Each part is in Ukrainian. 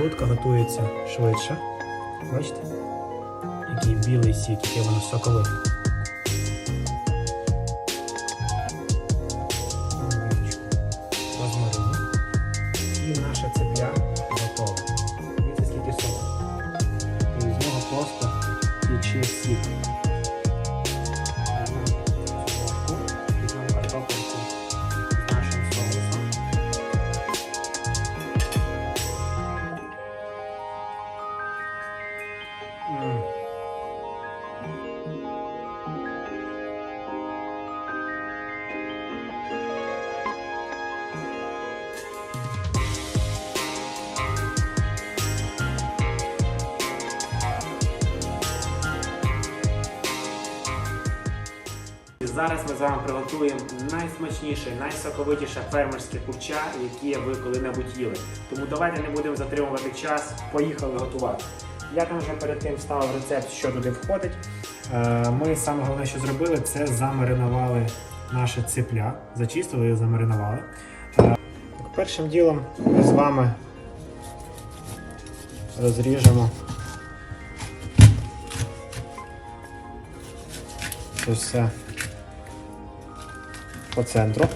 грудка готується швидше. Бачите? Який білий сік, який воно соковите. Зараз ми з вами приготуємо найсмачніше, найсоковитіше фермерське курча, яке ви коли-небудь їли. Тому давайте не будемо затримувати час. Поїхали готувати. Я там вже перед тим ставив рецепт, що туди входить. Е, Ми саме головне, що зробили, це замаринували наше ципля, зачистили і замаринували. Е, Так, першим ділом ми з вами розріжемо це все по центру.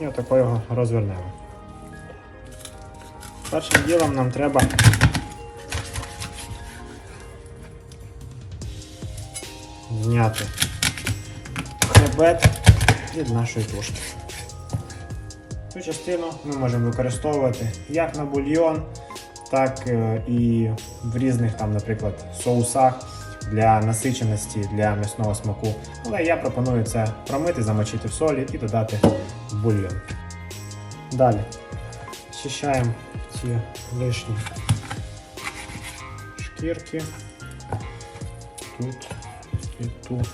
І отако його розвернемо. Першим ділом нам треба зняти хребет від нашої тушки. Цю частину ми можемо використовувати як на бульйон, так е, і в різних там, наприклад, соусах для насиченості, для м'ясного смаку. Але я пропоную це промити, замочити в солі і додати в бульйон. Далі очищаємо ці лишні шкірки тут і тут.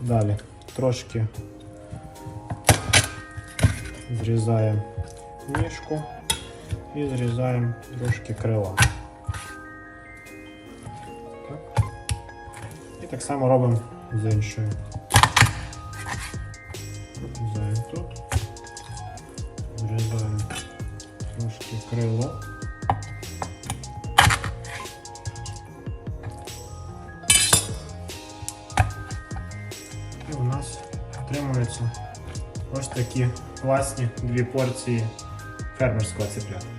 Далі трошки зрізаємо ніжку і зрізаємо трошки крила. Так. І так само робимо з іншою. Зрізаємо тут, зрізаємо трошки крило. І у нас отримуються ось такі класні дві порції фермерського цеплята.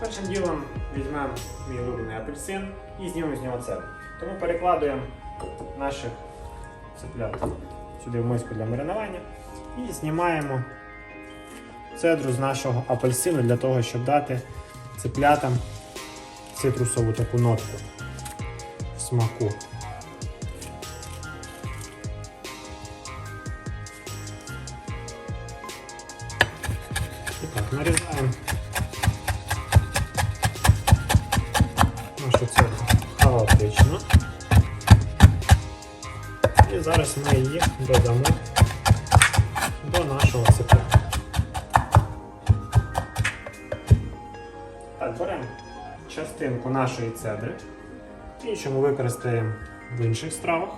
Першим ділом візьмемо мій улюблений апельсин і знімемо з нього цеплю. Тому перекладуємо наших цеплят сюди в миску для маринування і знімаємо цедру з нашого апельсину для того, щоб дати цеплятам цитрусову таку нотку в смаку. Зараз ми її додамо до нашого цепля. Так, беремо частинку нашої цедри, іншу ми використаємо в інших стравах.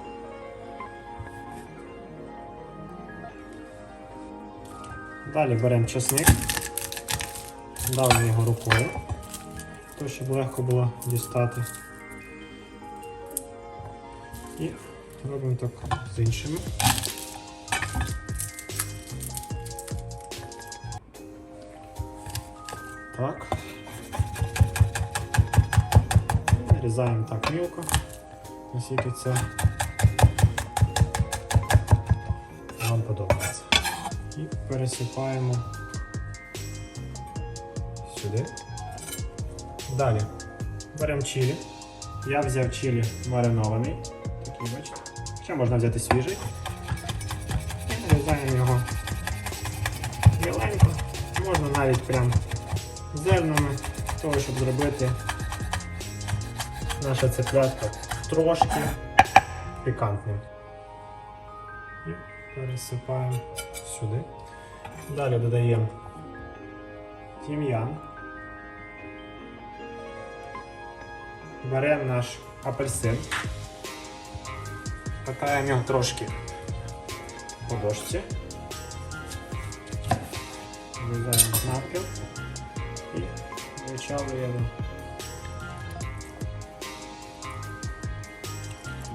Далі беремо чесник, давимо його рукою, то щоб легко було дістати. І робимо так з іншими. Так. Нарізаємо так мілко, наскільки це вам подобається. І пересипаємо сюди. Далі беремо чилі. Я взяв чилі маринований. Такий, бачите. Ще можна взяти свіжий. І нарізаємо його біленько. Можна навіть прям зернами, для того, щоб зробити наша цеплятка трошки пікантним. І пересипаємо сюди. Далі додаємо тім'ян. Беремо наш апельсин, катаємо його трошки по дошці Врізаємо навпіл і вичавлюємо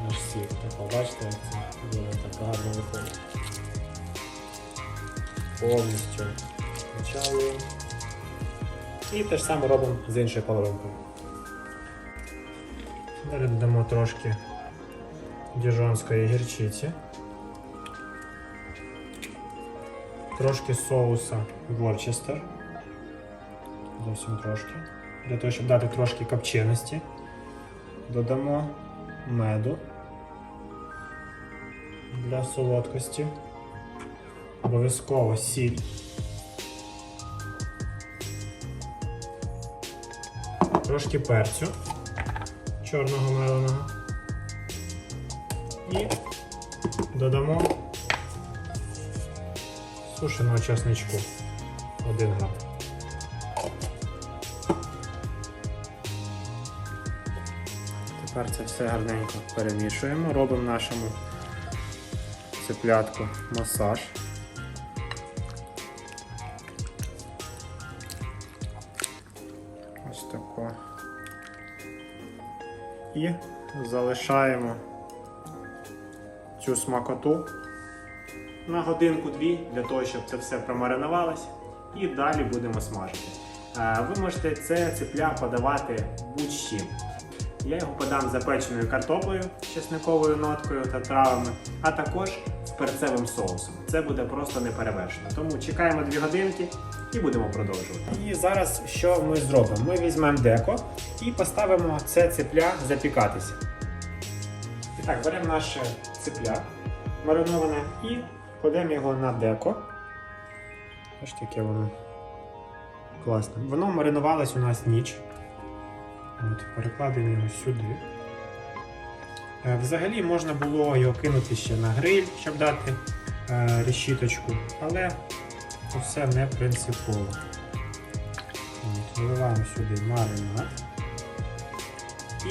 наш сік. Так, бачите, як це було так гарно виходить. Повністю вичавлюємо. І те ж саме робимо з іншою половинкою. Далі додамо трошки діжонської гірчиці. Трошки соуса Ворчестер. Зовсім трошки. Для того, щоб дати трошки копченості. Додамо меду для солодкості. Обов'язково сіль. Трошки перцю чорного меленого. І додамо сушеного чесничку 1 грам. Тепер це все гарненько перемішуємо, робимо нашому цеплятку масаж. Ось тако. І залишаємо цю смакоту на годинку-дві для того, щоб це все промаринувалось. І далі будемо смажити. Е, Ви можете це цепля подавати будь-чим. Я його подам запеченою картоплею чесниковою ноткою та травами, а також перцевим соусом. Це буде просто неперевершено. Тому чекаємо 2 годинки і будемо продовжувати. І зараз що ми зробимо? Ми візьмемо деко і поставимо це цепля запікатися. Так, беремо наше цепля мариноване і кладемо його на деко. Ось таке воно класне. Воно маринувалось у нас ніч. От, перекладемо його сюди. Е, Взагалі можна було його кинути ще на гриль, щоб дати е, решіточку, але це все не принципово. От, виливаємо сюди маринад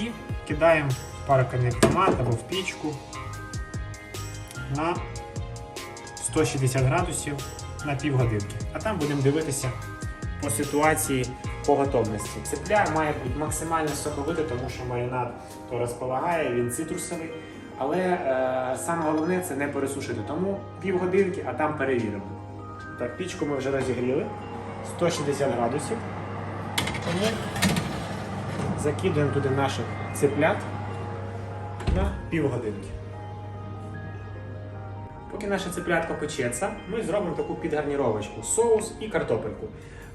і кидаємо автомат або в пічку на 160 градусів на півгодинки. А там будемо дивитися по ситуації по готовності. Цепля має бути максимально соковита, тому що маринад то розполагає, він цитрусовий. Але е, саме головне це не пересушити. Тому півгодинки, а там перевіримо. Так, пічку ми вже розігріли 160 градусів. Тому закидуємо туди наших цеплят на півгодинки. Поки наша цеплятка печеться, ми зробимо таку підгарніровочку соус і картопельку.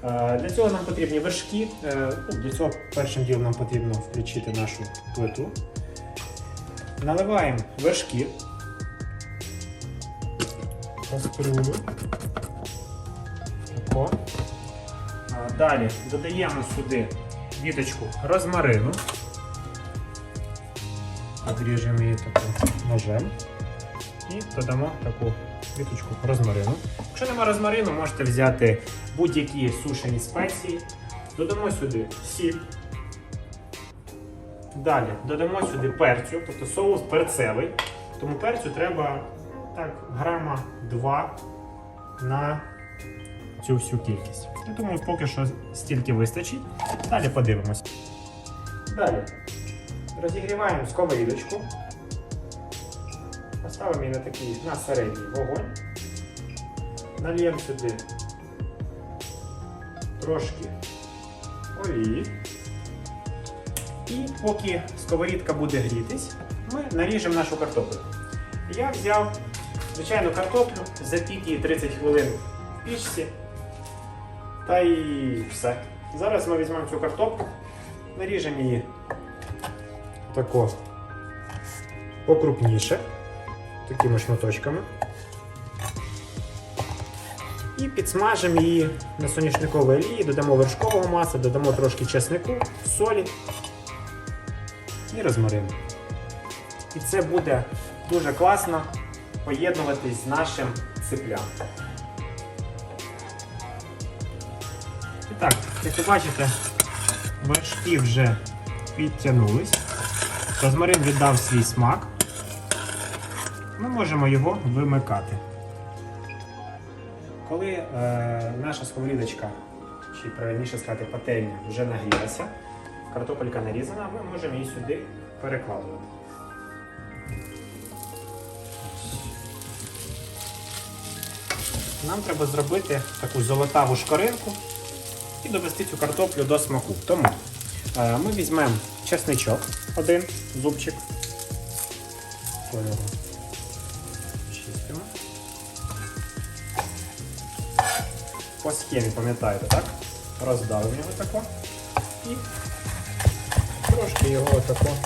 Е, Для цього нам потрібні вершки. Е, ну, Для цього першим ділом нам потрібно включити нашу плиту. Наливаємо вершки. Каструлю. Тако. Е, Далі додаємо сюди віточку розмарину. Одріжемо її таким ножем. І додамо таку квіточку розмарину. Якщо нема розмарину, можете взяти будь-які сушені спеції. Додамо сюди сіль. Далі додамо сюди перцю, тобто соус перцевий. Тому перцю треба так, грама 2 на цю всю кількість. Я думаю, поки що стільки вистачить. Далі подивимось. Далі розігріваємо сковорідочку. Поставимо її на такий на середній вогонь. Нальємо сюди трошки олії. І поки сковорідка буде грітись, ми наріжемо нашу картоплю. Я взяв звичайну картоплю, запік її 30 хвилин в пічці. Та і все. Зараз ми візьмемо цю картоплю, наріжемо її тако покрупніше такими шматочками. І підсмажимо її на соняшниковій олії, додамо вершкового масла, додамо трошки чеснику, солі і розмарину. І це буде дуже класно поєднуватись з нашим циплям. І так, як ви бачите, вершки вже підтягнулись. Розмарин віддав свій смак ми можемо його вимикати. Коли е, наша сковорідочка, чи правильніше сказати, пательня вже нагрілася, картопелька нарізана, ми можемо її сюди перекладувати. Нам треба зробити таку золотаву шкоринку і довести цю картоплю до смаку. Тому е, ми візьмемо чесничок, один зубчик. Кольору. Чистимо. По схемі, пам'ятаєте, так? Роздавимо тако. І трошки його отако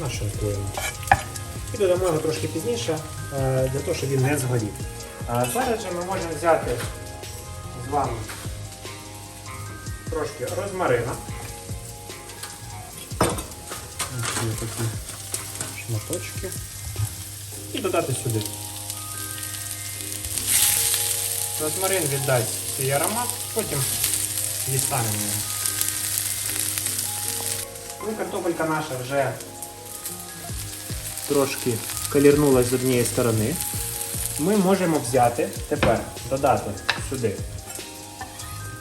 нашинкуємо. І додамо його трошки пізніше, е, для того, щоб він не згорів. Зараз же ми можемо взяти з вами трошки розмарина. Є такі шматочки. І додати сюди. Розмарин віддасть свій аромат, потім дістанемо його. Ну, картопелька наша вже трошки колірнулась з однієї сторони. Ми можемо взяти тепер додати сюди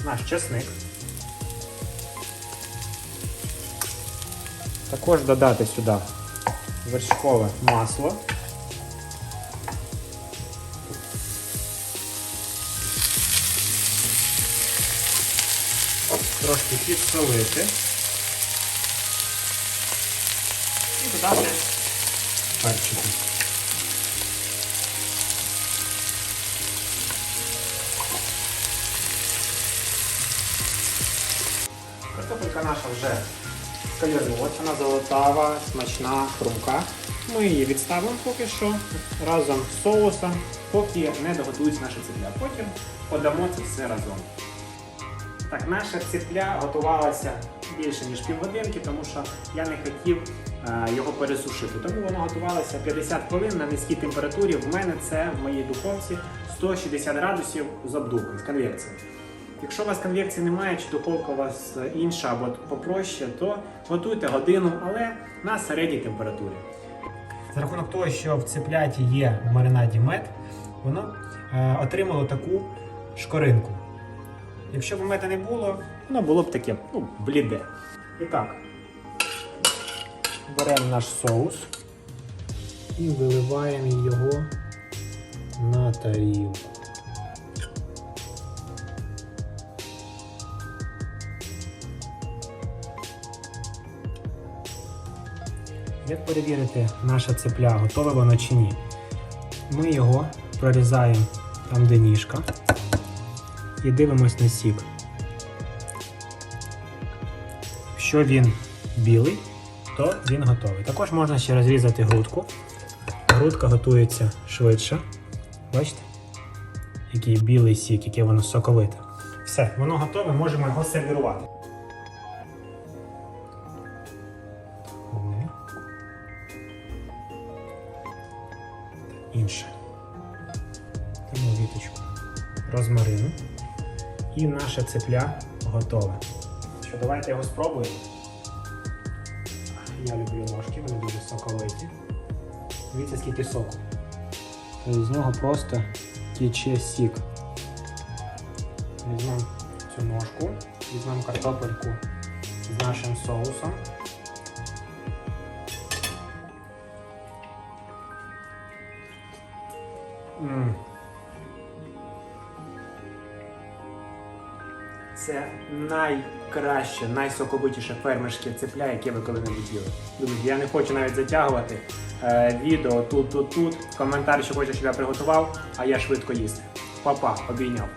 наш чесник. Також додати сюди вершкове масло. Трошки підсолити. І додати перчики. Картопелька наша вже скалірнулася, вона золотава, смачна, хрумка. Ми її відставимо поки що разом з соусом, поки не доготується наша цепля. Потім подамо це все разом. Так, наша цепля готувалася більше ніж півгодинки, тому що я не хотів е, його пересушити. Тому воно готувалося 50 хвилин на низькій температурі. В мене це в моїй духовці 160 градусів з обдувом, з конвекцією. Якщо у вас конвекції немає, чи духовка у вас е, інша або попроще, то готуйте годину, але на середній температурі. За рахунок того, що в цепляті є в маринаді мед, воно е, отримало таку шкоринку. Якщо б меда не було, воно було б таке, ну, бліде. І так, беремо наш соус і виливаємо його на тарілку. Як перевірити, наша цепля готова воно чи ні? Ми його прорізаємо там, де ніжка, і дивимось на сік. Якщо він білий, то він готовий. Також можна ще розрізати грудку. Грудка готується швидше. Бачите? Який білий сік, яке воно соковите. Все, воно готове, можемо його сервірувати. Інше. Тому віточку розмарину. І наша цепля готова. Що, давайте його спробуємо. Я люблю ложки, вони дуже соковиті. Дивіться, скільки соку. Тобто з нього просто тіче сік. Візьмемо цю ножку, візьмемо картопельку з нашим соусом. Це найкраще, найсоковитіше фермерське цепля, яке ви коли-небудь їли. Друзі, я не хочу навіть затягувати е, відео тут, тут, тут. Коментар, що хочеш, щоб я приготував, а я швидко їсти. Папа, обійняв.